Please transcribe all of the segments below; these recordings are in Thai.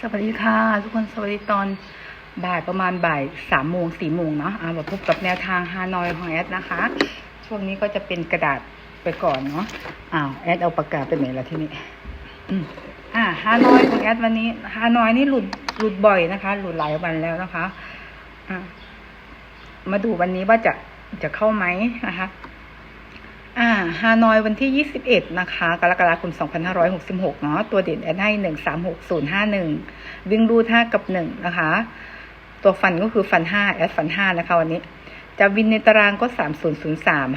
สวัสดีค่ะ ทุกคนสวัสดีตอนบ่ายประมาณบ่ายสามโมงสี่โมงเนาะอ่ามาพบกับแนวทางฮานอยของแอดนะคะ ช่วงนี้ก็จะเป็นกระดาษไปก่อนเนาะอ้าวแอดเอาปากกาไปไหนละที่นี่อ่าฮานอยของแอดวันนี้ฮานอยนี่หลุดหลุดบ่อยนะคะ หลุดหลายวันแล้วนะคะอ่ามาดูวันนี้ว่าจะจะเข้าไหมนะคะ ฮานอยวันที่ 21 นะคะ กรกฎาคม 2566 เนาะ ตัวเด่นแอดให้ 136051 วิ่งรูด5กับ 1 นะคะ ตัวฟันก็คือฟัน 5 แอดฟัน 5 นะคะวันนี้ จะวินในตารางก็ 3003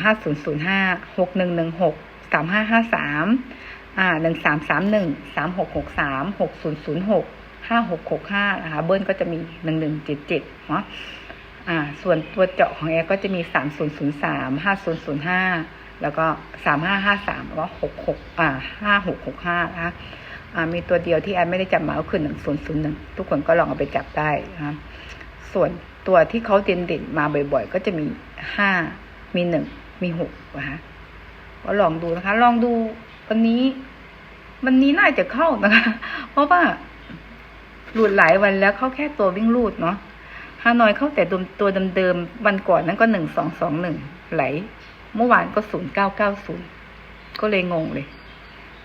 5005 6116 3553 อ่า 1331 3663 6006 5665 นะคะ เบิ้ลก็จะมี 1177 เนาะอ่า ส่วนตัวเจาะของแอร์ก็จะมี 3003 5005 แล้วก็3553แล้วก็66อ่า5665นะคะอ่ามีตัวเดียวที่แอดไม่ได้จับมาก็คือ1001ทุกคนก็ลองเอาไปจับได้นะคะส่วนตัวที่เขาเด่นๆมาบ่อยๆ ก็จะมี5มี1มี6นะคะก็ลองดูนะคะ ลองดูวันนี้ วันนี้น่าจะเข้านะคะ เพราะว่าหลุดหลายวันแล้วเข้าแค่ตัววิ่งรูดเนาะฮานอยเข้าแต่ตัวเดิมๆวันก่อนนั้นก็หนึ่งสองสองหนึ่งไหล เมื่อวานก็ศูนย์เก้าเก้าศูนย์ก็เลยงงเลย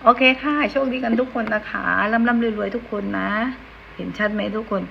โอเคค่ะ โชคดีกันทุกคนนะคะร่ำร่ำรวยๆทุกคนนะ เห็นชัดไหมทุกคน